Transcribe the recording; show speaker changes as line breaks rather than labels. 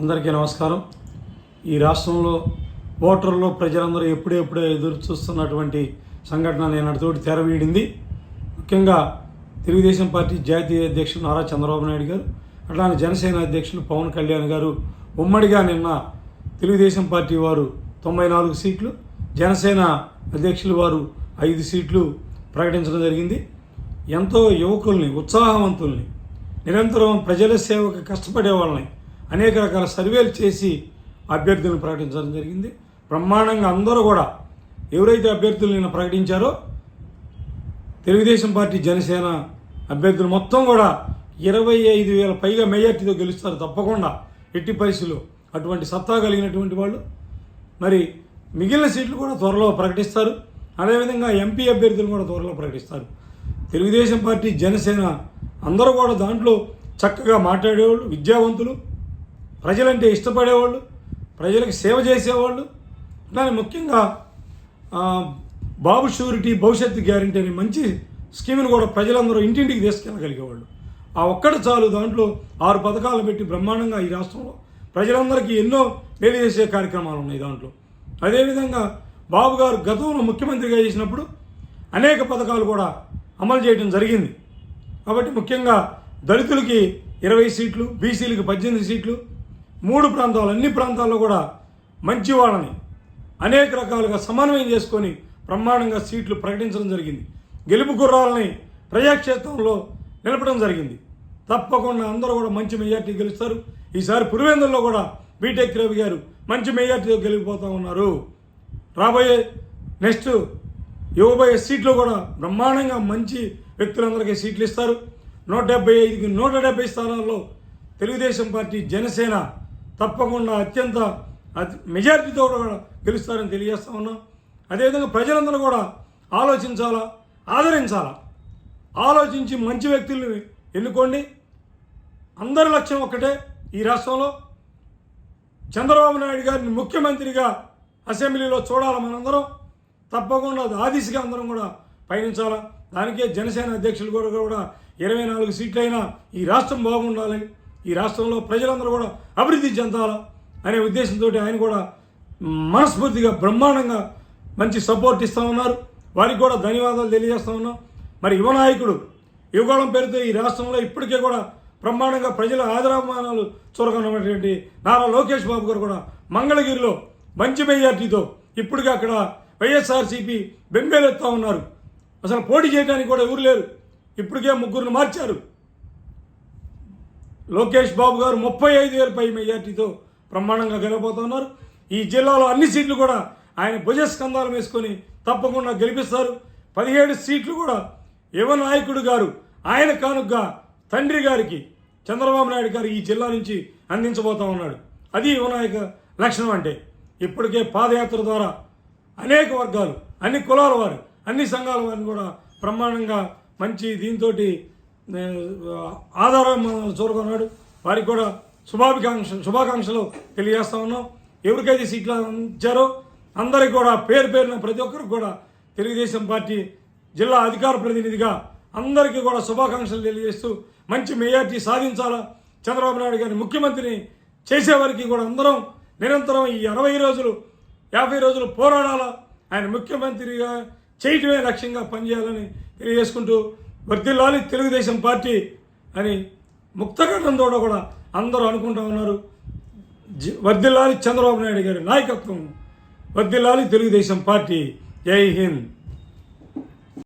అందరికీ నమస్కారం. ఈ రాష్ట్రంలో ఓటర్లు ప్రజలందరూ ఎప్పుడెప్పుడే ఎదురు చూస్తున్నటువంటి సంఘటన నేనటితోటి తెరవీడింది. ముఖ్యంగా తెలుగుదేశం పార్టీ జాతీయ అధ్యక్షులు నారా చంద్రబాబు నాయుడు గారు అట్లానే జనసేన అధ్యక్షులు పవన్ కళ్యాణ్ గారు ఉమ్మడిగా నిన్న తెలుగుదేశం పార్టీ వారు తొంభై నాలుగు సీట్లు జనసేన అధ్యక్షులు వారు ఐదు సీట్లు ప్రకటించడం జరిగింది. ఎంతో యువకుల్ని ఉత్సాహవంతుల్ని నిరంతరం ప్రజల సేవకు కష్టపడే వాళ్ళని అనేక రకాల సర్వేలు చేసి అభ్యర్థులను ప్రకటించడం జరిగింది. బ్రహ్మాండంగా అందరూ కూడా ఎవరైతే అభ్యర్థులు నిన్న ప్రకటించారో తెలుగుదేశం పార్టీ జనసేన అభ్యర్థులు మొత్తం కూడా ఇరవై ఐదు వేల పైగా మెజార్టీతో గెలుస్తారు తప్పకుండా. ఎట్టి పరిస్థితులు అటువంటి సత్తా కలిగినటువంటి వాళ్ళు. మరి మిగిలిన సీట్లు కూడా త్వరలో ప్రకటిస్తారు. అదేవిధంగా ఎంపీ అభ్యర్థులు కూడా త్వరలో ప్రకటిస్తారు. తెలుగుదేశం పార్టీ జనసేన అందరూ కూడా దాంట్లో చక్కగా మాట్లాడేవాళ్ళు విద్యావంతులు. ప్రజలంటే ఇష్టపడేవాళ్ళు ప్రజలకు సేవ చేసేవాళ్ళు. దాని ముఖ్యంగా బాబు షూరిటీ భవిష్యత్తు గ్యారంటీ అనే మంచి స్కీమ్ను కూడా ప్రజలందరూ ఇంటింటికి తీసుకెళ్ళగలిగేవాళ్ళు. ఆ ఒక్కటి చాలు దాంట్లో ఆరు పథకాలు పెట్టి బ్రహ్మాండంగా ఈ రాష్ట్రంలో ప్రజలందరికీ ఎన్నో మేలు చేసే కార్యక్రమాలు ఉన్నాయి దాంట్లో. అదేవిధంగా బాబు గారు గతంలో ముఖ్యమంత్రిగా చేసినప్పుడు అనేక పథకాలు కూడా అమలు చేయడం జరిగింది. కాబట్టి ముఖ్యంగా దళితులకి ఇరవై సీట్లు బీసీలకి పద్దెనిమిది సీట్లు మూడు ప్రాంతాలు అన్ని ప్రాంతాల్లో కూడా మంచి వాళ్ళని అనేక రకాలుగా సమన్వయం చేసుకొని బ్రహ్మాండంగా సీట్లు ప్రకటించడం జరిగింది. గెలుపు గుర్రాలని ప్రజాక్షేత్రంలో నిలపడం జరిగింది. తప్పకుండా అందరూ కూడా మంచి మెజార్టీ గెలుస్తారు. ఈసారి పులివెందుల్లో కూడా బీటెక్ రవి గారు మంచి మెజార్టీతో గెలిగిపోతూ ఉన్నారు. రాబోయే నెక్స్ట్ ఇవ్వబోయే సీట్లు కూడా బ్రహ్మాండంగా మంచి వ్యక్తులందరికీ సీట్లు ఇస్తారు. నూట డెబ్బై ఐదుకి నూట డెబ్బై స్థానాల్లో తెలుగుదేశం పార్టీ జనసేన తప్పకుండా అత్యంత మెజారిటీతో కూడా గెలుస్తారని తెలియజేస్తా ఉన్నాం. అదేవిధంగా ప్రజలందరూ కూడా ఆలోచించాలా ఆదరించాలా? ఆలోచించి మంచి వ్యక్తుల్ని ఎన్నుకోండి. అందరి లక్ష్యం ఒక్కటే ఈ రాష్ట్రంలో. చంద్రబాబు నాయుడు గారిని ముఖ్యమంత్రిగా అసెంబ్లీలో చూడాలి మనందరం? తప్పకుండా అది ఆ దిశగా అందరం కూడా పయనించాలా? దానికే జనసేన అధ్యక్షులు కూడా కూడా ఇరవై నాలుగు సీట్లైనా ఈ రాష్ట్రం బాగుండాలి ఈ రాష్ట్రంలో ప్రజలందరూ కూడా అభివృద్ధి చెందాలా అనే ఉద్దేశంతో ఆయన కూడా మనస్ఫూర్తిగా బ్రహ్మాండంగా మంచి సపోర్ట్ ఇస్తూ ఉన్నారు. వారికి కూడా ధన్యవాదాలు తెలియజేస్తూ ఉన్నాం. మరి యువ నాయకుడు యువగోళం పేరుతో ఈ రాష్ట్రంలో ఇప్పటికే కూడా బ్రహ్మాండంగా ప్రజల ఆదరాభిమానాలు చూరగొన్నటువంటి నారా లోకేష్ బాబు గారు కూడా మంగళగిరిలో మంచి మెజార్టీతో ఇప్పటికే అక్కడ వైఎస్ఆర్సీపీ బెంబేలెత్తా ఉన్నారు. అసలు పోటీ చేయడానికి కూడా ఎవరు లేరు. ఇప్పటికే ముగ్గురిని మార్చారు. లోకేష్ బాబు గారు ముప్పై ఐదు వేల పై మెజార్టీతో బ్రహ్మాండంగా గెలవబోతున్నారు. ఈ జిల్లాలో అన్ని సీట్లు కూడా ఆయన భుజస్కంధాలు వేసుకొని తప్పకుండా గెలిపిస్తారు. పదిహేడు సీట్లు కూడా యువ నాయకుడు గారు ఆయన కానుగ్గా తండ్రి గారికి చంద్రబాబు నాయుడు గారు ఈ జిల్లా నుంచి అందించబోతా ఉన్నాడు. అది యువ నాయక లక్షణం అంటే. ఇప్పటికే పాదయాత్ర ద్వారా అనేక వర్గాలు అన్ని కులాల వారు అన్ని సంఘాల వారిని కూడా బ్రహ్మాండంగా మంచి దీంతో ఆధారం చూరుకున్నాడు వారికి కూడా శుభాభికాంక్ష శుభాకాంక్షలు తెలియజేస్తా ఉన్నాం. ఎవరికైతే సీట్లు ఇచ్చారో అందరికి కూడా పేరు పేరున ప్రతి ఒక్కరికి కూడా తెలుగుదేశం పార్టీ జిల్లా అధికార ప్రతినిధిగా అందరికీ కూడా శుభాకాంక్షలు తెలియజేస్తూ మంచి మెజార్టీ సాధించాలా చంద్రబాబు నాయుడు గారిని ముఖ్యమంత్రిని చేసేవారికి కూడా అందరం నిరంతరం ఈ అరవై రోజులు యాభై రోజులు పోరాడాలా? ఆయన ముఖ్యమంత్రిగా చేయటమే లక్ష్యంగా పనిచేయాలని తెలియజేసుకుంటూ వర్దిల్లాలి తెలుగుదేశం పార్టీ అని ముక్తఖండంతో కూడా అందరూ అనుకుంటా ఉన్నారు. జి- వర్దిల్లాలి చంద్రబాబు నాయుడు గారి నాయకత్వం వర్దిల్లాలి తెలుగుదేశం పార్టీ. జై హింద్.